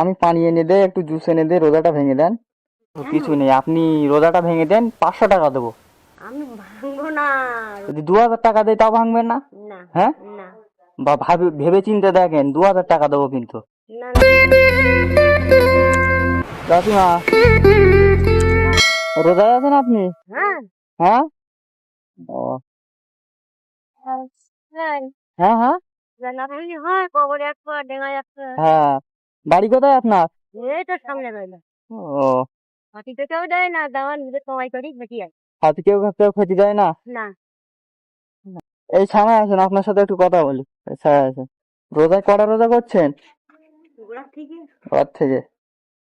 আমি পানি এনে দেয় একটু জুস এনে দিয়ে রোজাটা ভেঙে দেন। কিছু নেই আপনি রোজাটা ভেঙে দেন পাঁচশো টাকা দেবো। আমি ভাঙবো না। যদি দু হাজার টাকা দেয় তাও ভাঙবেন না? হ্যাঁ? বা ভাবে ভেবে চিন্তে দেখেন দু হাজার টাকা দেবো কিন্তু। কাকিমা রোজায় আছেন আপনি? হ্যাঁ। হ্যাঁ? ও। হ্যাঁ হ্যাঁ। জানাবি হয়। বাড়ি কোথায় আপনার? এই তো সামনে রইল। ও। হাতি তো কেউ দেয় না দাওয়া নিজে করি বেশি হাতে কেউ কেউ ক্ষতি দেয় না? না। এই সামনে আছেন আপনার সাথে একটু কথা বলি। এই আছেন রোজায় কটা রোজা করছেন? রাত থেকে।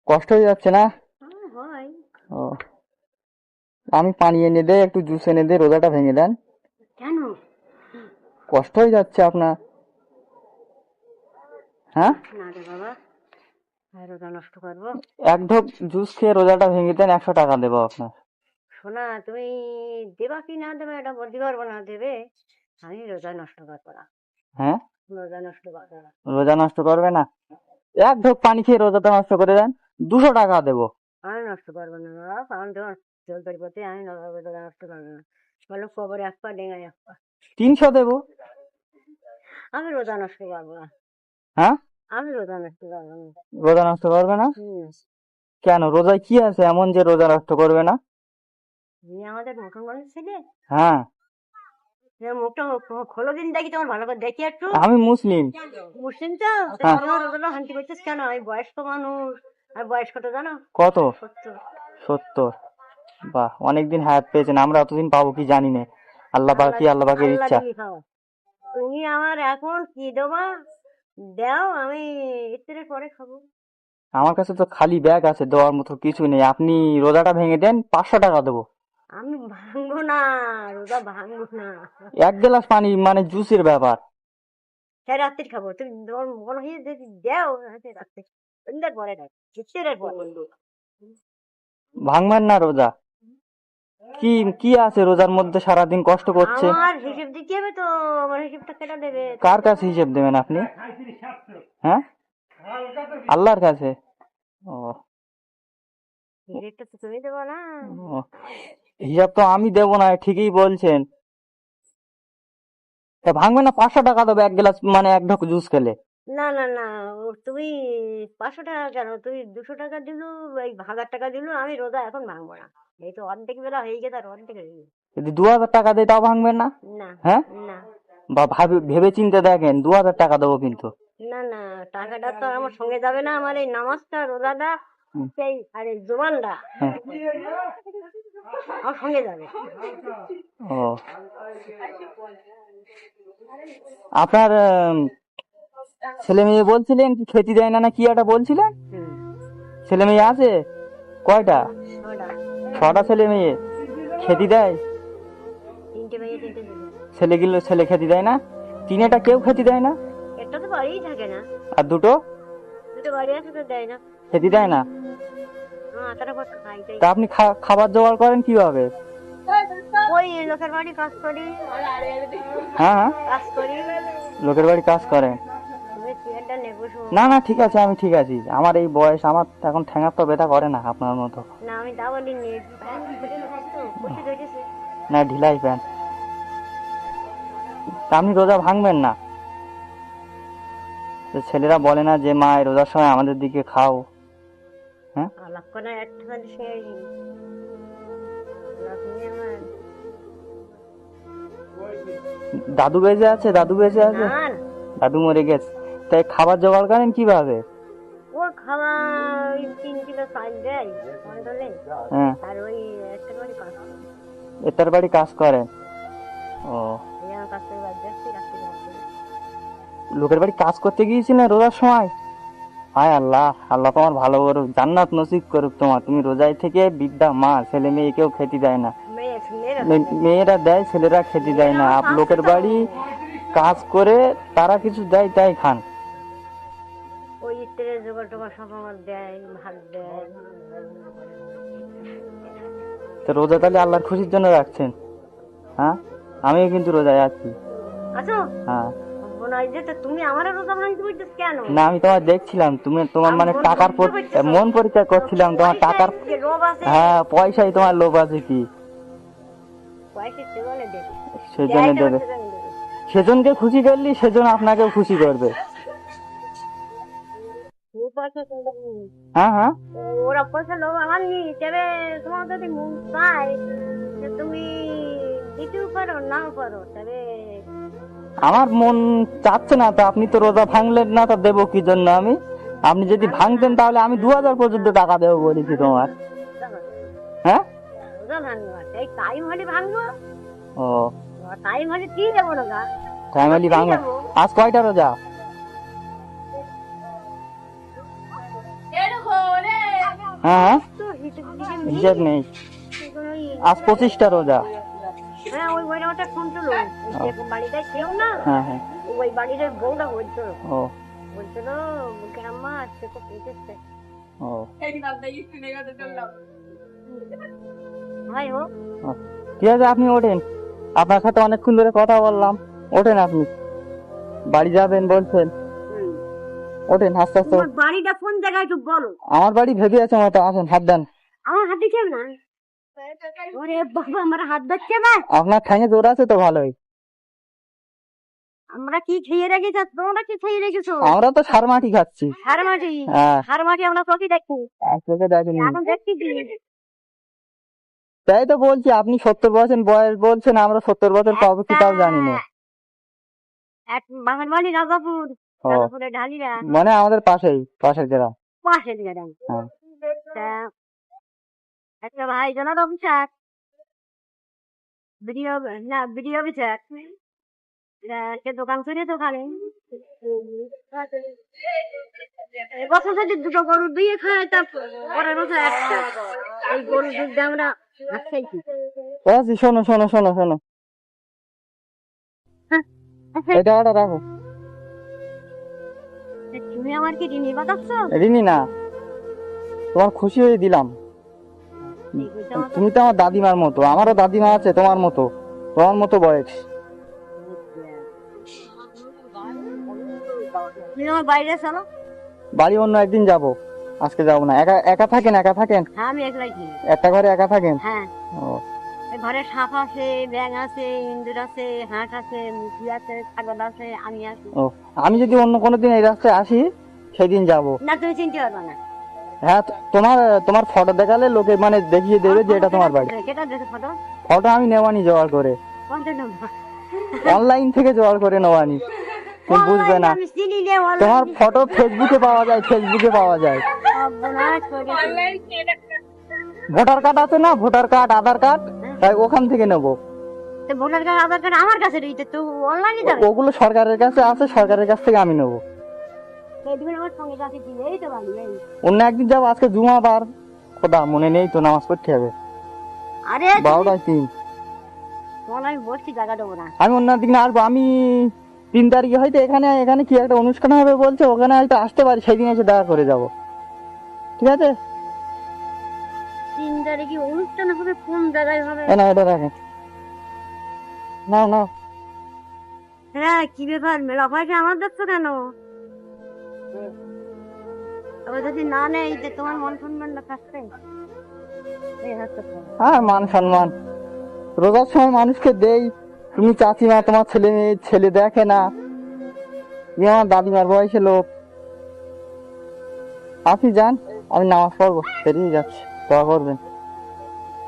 কষ্ট হয়ে যাচ্ছে না? হ্যাঁ, ও। আমি পানি এনে দেয় একটু জুস এনে দিয়ে রোজাটা ভেঙে দেন। কেন? কষ্ট হয়ে যাচ্ছে আপনার। হ্যাঁ? না রে বাবা। রোজা নষ্ট করব? এক ঢোক জুস খেয়ে রোজাটা ভেঙে দেন একশো টাকা দেবো আপনার। শোনা তুমি দেবা কি না দেবে এটা বলতে পারব না দেবে। আমি রোজা নষ্ট করব না। হ্যাঁ? রোজা নষ্ট করব না। রোজা নষ্ট করবে না? এক ঢোক পানি খেয়ে রোজাটা নষ্ট করে দেন দুশো টাকা দেবো। আমি নষ্ট করব না বাবা। কারণ তোমার চলতে পথে আমি রোজা নষ্ট করব না। বলো কবরে এক পা ডেঙ্গায় এক পা। তিনশো দেবো। আমি রোজা নষ্ট করব না। হ্যাঁ? আমি রোজা নষ্ট করব না। রোজা নষ্ট করবে না? কেন? রোজায় কি আছে এমন যে রোজা নষ্ট করবে না? আমাদের মানুষ ছিলে? হ্যাঁ। মুখটা খোলো দিন দেখি তোমার ভালো করে। দেখি একটু। আমি মুসলিম। মুসলিম তো? হ্যাঁ। তোমার রোজাটা হান্তি করছিস কেন? আমি বয়স্ক মানুষ। আর বয়স কত জানো? কত? সত্তর। বাহ অনেকদিন হায়াত পেয়েছেন। আমরা অতদিন পাবো কি জানি না। আল্লাহ পাক কি আল্লাহ ইচ্ছা। তুমি আমার এখন কি দেবা? দাও আমি ইফতারের পরে খাব। আমার কাছে তো খালি ব্যাগ আছে দেওয়ার মতো কিছু নেই। আপনি রোজাটা ভেঙে দেন পাঁচশো টাকা দেবো। আমি ভাঙবো না রোজা ভাঙবো না। এক গ্লাস পানি মানে জুসের ব্যাপার। সে রাত্রি খাব। তুমি তোমার মনে হয় যদি দাও হাতে রাত্রে সন্ধ্যার পরে খাব ইফতারের পরে। ভাঙবেন না রোজা। কি কি আছে রোজার মধ্যে? সারাদিন কষ্ট করছে। আমার হিসেব দিতে হবে তো? আমার হিসেবটা কেটে দেবে। কার কাছে হিসেব দেবেন আপনি? হ্যাঁ? আল্লাহর কাছে? ও। হিসেবটা তো তুমি দেবো না। হিসাব তো আমি দেবো না ঠিকই বলছেন। তা ভাঙবে না? পাঁচশো টাকা দেবে এক গ্লাস মানে এক ঢোক জুস খেলে। না না না ও তুমি পাঁচশো টাকা কেন? তুমি দুশো টাকা দিলো এই হাজার টাকা দিলো আমি রোজা এখন ভাঙবো না। এই তো অর্ধেক বেলা হয়ে গেছে আর অর্ধেক হয়ে গেছে। যদি দু হাজার টাকা দেয় তাও ভাঙবেন না? না হ্যাঁ? না। বা ভাবে ভেবে চিন্তে দেখেন দু হাজার টাকা দেবো কিন্তু। না না টাকাটা তো আমার সঙ্গে যাবে না আমার এই নামাজটা রোজাটা সেই আর এই জোবানটা হ্যাঁ। আমার সঙ্গে যাবে। ও। আপনার ছেলে মেয়ে বলছিলেন কি খেতে দেয় না না কি একটা বলছিলেন? ছেলে মেয়ে আছে? কয়টা? ছটা ছেলে মেয়ে খেতে দেয়? ছেলেগুলো ছেলে খেতে দেয় না? তিনেটা কেউ খেতে দেয় না? একটা তো বাড়িই থাকে না আর দুটো? দুটো বাড়ি আছে তো দেয় না খেতে দেয় না? তা আপনি খাবার জোগাড় করেন কীভাবে? ওই লোকের বাড়ি কাজ করি। হ্যাঁ হ্যাঁ লোকের বাড়ি কাজ করেন। চেয়ারটা নেব। না না ঠিক আছে আমি ঠিক আছি। আমার এই বয়স আমার এখন ঠ্যাঙার তো ব্যথা করে না আপনার মতো। না আমি তা বলি নি ঢিলাই প্যান্ট। আপনি রোজা ভাঙবেন না। তো ছেলেরা বলে না যে মা রোজার সময় আমাদের দিকে খাও। হ্যাঁ? দাদু বেঁচে আছে দাদু বেঁচে আছে। দাদু মরে গেছে। তাই খাবার জোগাড় করেন কীভাবে? ও খাওয়া তিন কিলো চাল দেয় কন্ট্রোলে হ্যাঁ। আর ওই একটা করে কাজ এটার বাড়ি কাজ করেন? ও। লোকের বাড়ি কাজ করতে গিয়েছিলেন রোজার সময়? হায় আল্লাহ আল্লাহ তোমার ভালো করুক জান্নাত নসিব করুক তোমার। তুমি রোজায় থেকে বিদ্যা মা ছেলে মেয়ে কেউ খেতে দেয় না। মেয়েরা দেয়। ছেলেরা খেতে দেয় না। আপ লোকের বাড়ি কাজ করে তারা কিছু দেয় তাই খান। জোগাড় টোগাড় সব আমার দেয় ভাত দেয়। তো রোজা তাহলে আল্লাহর খুশির জন্য রাখছেন? হ্যাঁ? আমিও কিন্তু রোজায় আছি। আছো হ্যাঁ। তুমি রোজা ভাঙতে বলছিস কেন? না আমি তোমার দেখছিলাম। তুমি তোমার মানে টাকার মন পরীক্ষা করছিলাম। তোমার টাকার হ্যাঁ পয়সাই তোমার লোভ আছে কি? সেজন্য দেবে। সেজনকে খুশি করলি সেজন আপনাকেও খুশি করবে। লোভ আমার নেই তবে তোমার যদি মন চায় যে তুমি দিতেও পারো নাও পারো তবে আমার মন চাচ্ছে না তো আপনি তো রোজা ভাঙলেন না তা দেবো কি জন্য আমি? আপনি যদি ভাঙতেন তাহলে আমি দু হাজার পর্যন্ত টাকা দেবো বলেছি তোমার। হ্যাঁ? ভাঙবো টাইম হলে ভাঙবো। ও। টাইম হলে ভাঙলো আজ কয়টা রোজা? তো পেয়েছে ও। ভাই হোক ও। ঠিক আছে আপনি ওঠেন। আপনার সাথে অনেকক্ষণ ধরে কথা বললাম। ওঠেন আপনি। বাড়ি যাবেন বলছেন। ওঠেন আস্তে আস্তে। তোমার বাড়িটা কোন জায়গায় একটু বলো। আমার বাড়ি ভেবে আছে মতো আসেন হাত দেন। আমার হাত দিচ্ছে না ওরে বাবা আমার হাত দিচ্ছে না। আপনার ঠ্যাঙে জোর আছে তো ভালোই। আমরা কি খেয়ে রেখেছি তোমরা কি খেয়ে রেখেছো? আমরা তো সার মাটি খাচ্ছি। হার মাটি? হ্যাঁ। হার মাটি আমরা চোখে দেখি চোখে দেখেনি। এখন দেখছি তাই তো বলছি আপনি সত্তর বছর বয়স বলছেন আমরা সত্তর বছর পাবো কি তাও জানি না। এক বাঙাল রাজাপুর। মানে আমাদের পাশেই পাশের গ্রাম পাশে গ্রাম হ্যাঁ। একটা ভাই অফিসার বিডিও না বিডিও অফিসার সে দোকান করে দোকানে এবছর যদি দুটো গরু দিয়ে খায় তা পরের বছর একটা। এই গরু দুধ দিয়ে আমরা ভাত খাইছি। শোনো শোনো শোনো শোনো। এটা রাখো। তুমি আমার কি ঋণী বাতাচ্ছ রিনি না। তোমার খুশি হয়ে দিলাম। তুমি তো আমার দাদিমার মতো। আমারও দাদিমা আছে তোমার মতো। তোমার মতো বয়স। তুমি আমার বাইরে চলো বাড়ি অন্য একদিন যাব। আজকে যাব না। একা একা থাকেন একা থাকেন? হ্যাঁ আমি একলাই একটা ঘরে একা থাকেন? হ্যাঁ। ও। ঘরে সাপ আছে ব্যাং আছে ইন্দুর আছে হাঁস আছে মুরগি আছে ছাগল আছে আমি আছি। ও আমি যদি অন্য কোনো দিন এই রাস্তায় আসি সেদিন যাব। না তুমি চিনতে পারবে না। হ্যাঁ তোমার তোমার ফটো দেখালে লোকে মানে দেখিয়ে দেবে যে এটা তোমার বাড়ি। কেটা দেখে ফটো ফটো আমি নেওয়ানি জোগাড় করে। অনলাইন থেকে জোগাড় করে নেওয়ানি। তুমি বুঝবে নে। তোমার ফটো ফেসবুকে পাওয়া যায় ফেসবুকে পাওয়া যায়। ভোটার কার্ড আছে না? ভোটার কার্ড আধার কার্ড তাই ওখান থেকে নেব। ভোটার কার্ড আধার কার্ড আমার কাছে রয়েছে তো অনলাইনে যাবে। ওগুলো সরকারের কাছে আছে সরকারের কাছ থেকে আমি নেব। অন্য একদিন যাব আজকে জুমাবার। খোদা মনে নেই তো নামাজ পড়তে হবে। আরে বারোটায় তিন। আমি অন্য দিন আসব। আমি তিন তারিখে হয়তো এখানে এখানে কি একটা অনুষ্ঠান হবে বলছে ওখানে হয়তো আসতে পারি সেদিন এসে দেখা করে যাব। ঠিক আছে? তিন তারিখে অনুষ্ঠান হবে কোন জায়গায় হবে? না এটা রাখেন না না হ্যাঁ কি ব্যাপার? মেলা পয়সা আমার দেখছ কেন? তবে যদি না নেই যে তোমার মন সম্মানটা থাকবে। হ্যাঁ মান সম্মান। রোজার সময় মানুষকে দেই। তুমি চাচিমা তোমার ছেলে মেয়ে ছেলে দেখে না। তুমি আমার দাদিমার বয়সে লোক। আপনি যান আমি নামাজ পড়ব। বেরিয়ে যাচ্ছি। দোয়া করবেন।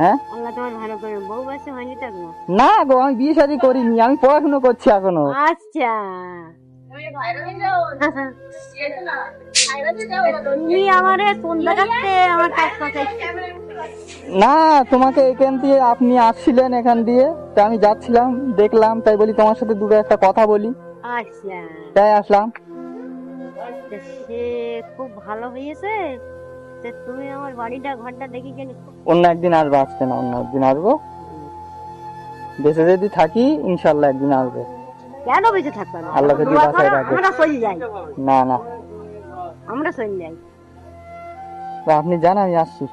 হ্যাঁ? আল্লাহ তোমার ভালো করে বউ বয়সে হয়নি তো না গো আমি বিয়ে শাদী করিনি আমি পড়াশুনো করছি এখনও। আচ্ছা। না তোমাকে এখান দিয়ে আপনি আসছিলেন এখান দিয়ে তাই আমি যাচ্ছিলাম দেখলাম তাই বলি তোমার সাথে দুটো একটা কথা বলি। আচ্ছা। তাই আসলাম। খুব ভালো হয়েছে? তা তুমি আমার বাড়িটা ঘরটা দেখি কেন অন্য একদিন আসব আজকে না অন্য একদিন আসব। দেশে যদি থাকি ইনশাল্লাহ একদিন আসব। কেন বেঁচে থাকবে না? আল্লাহ যদি বাঁচায় রাখে। আমরা সই যাই। না না। আমরা সই যাই। তা আপনি জান আমি আসছি।